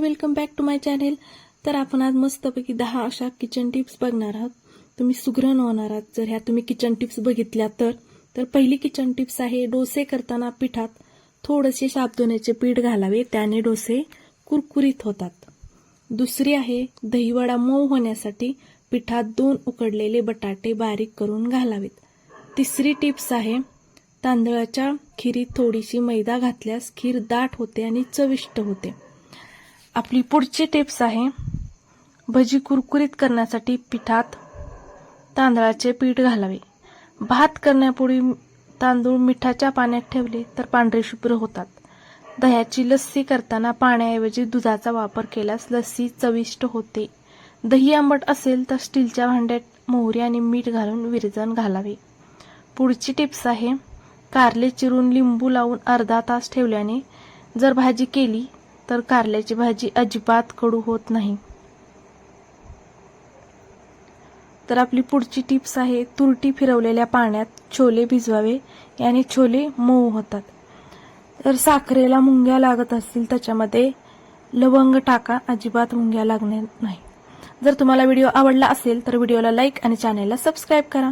Welcome back to my channel तर आपण आज मस्तपैकी दहा अशा किचन टिप्स बघणार आहोत. तुम्ही सुगरण होणार आहात. जर ह्या तुम्ही किचन टिप्स बघितल्या तर तर पहिली किचन टिप्स आहे डोसे करताना पिठात थोडेसे साबुदाण्याचे पीठ घालावे. त्याने डोसे कुरकुरीत होतात. दुसरी आहे दहीवडा मऊ होण्यासाठी पिठात दोन उकडलेले बटाटे बारीक करून घालावेत. तिसरी टिप्स आहे तांदळाच्या खिरीत थोडीशी मैदा घातल्यास खीर दाट होते आणि चविष्ट होते. आपली पुढची टिप्स आहे भजी कुरकुरीत करण्यासाठी पिठात तांदळाचे पीठ घालावे. भात करण्यापूर्वी तांदूळ मिठाच्या पाण्यात ठेवले तर पांढरे शुभ्र होतात. दह्याची लस्सी करताना पाण्याऐवजी दुधाचा वापर केल्यास लस्सी चविष्ट होते. दही आंबट असेल तर स्टीलच्या भांड्यात मोहरी आणि मीठ घालून विरजण घालावे. पुढची टिप्स आहे कारले चिरून लिंबू लावून अर्धा तास ठेवल्याने जर भाजी केली तर कारल्याची भाजी अजिबात कडू होत नाही. तर आपली पुढची टिप्स आहे तुरटी फिरवलेल्या पाण्यात छोले भिजवावे. याने छोले मऊ होतात. तर साखरेला मुंग्या लागत असतील त्याच्यामध्ये लवंग टाका अजिबात मुंग्या लागणार नाही. जर तुम्हाला व्हिडिओ आवडला असेल तर व्हिडिओला लाईक आणि चॅनेलला सबस्क्राईब करा.